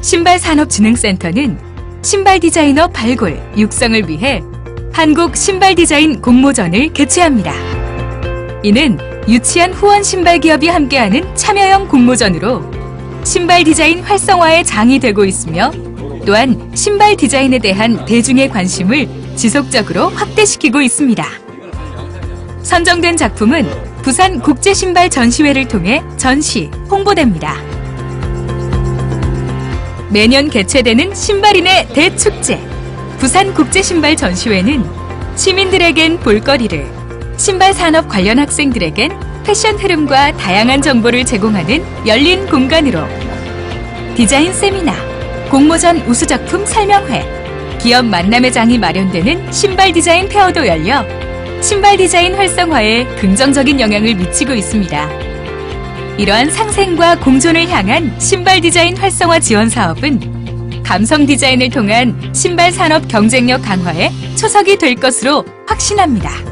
신발산업진흥센터는 신발 디자이너 발굴, 육성을 위해 한국 신발 디자인 공모전을 개최합니다. 이는 유치한 후원 신발 기업이 함께하는 참여형 공모전으로 신발 디자인 활성화의 장이 되고 있으며 또한 신발 디자인에 대한 대중의 관심을 지속적으로 확대시키고 있습니다. 선정된 작품은 부산 국제신발 전시회를 통해 전시, 홍보됩니다. 매년 개최되는 신발인의 대축제 부산 국제신발 전시회는 시민들에겐 볼거리를 신발 산업 관련 학생들에겐 패션 흐름과 다양한 정보를 제공하는 열린 공간으로 디자인 세미나, 공모전 우수작품 설명회, 기업 만남의 장이 마련되는 신발 디자인 페어도 열려 신발 디자인 활성화에 긍정적인 영향을 미치고 있습니다. 이러한 상생과 공존을 향한 신발 디자인 활성화 지원 사업은 감성 디자인을 통한 신발 산업 경쟁력 강화에 초석이 될 것으로 확신합니다.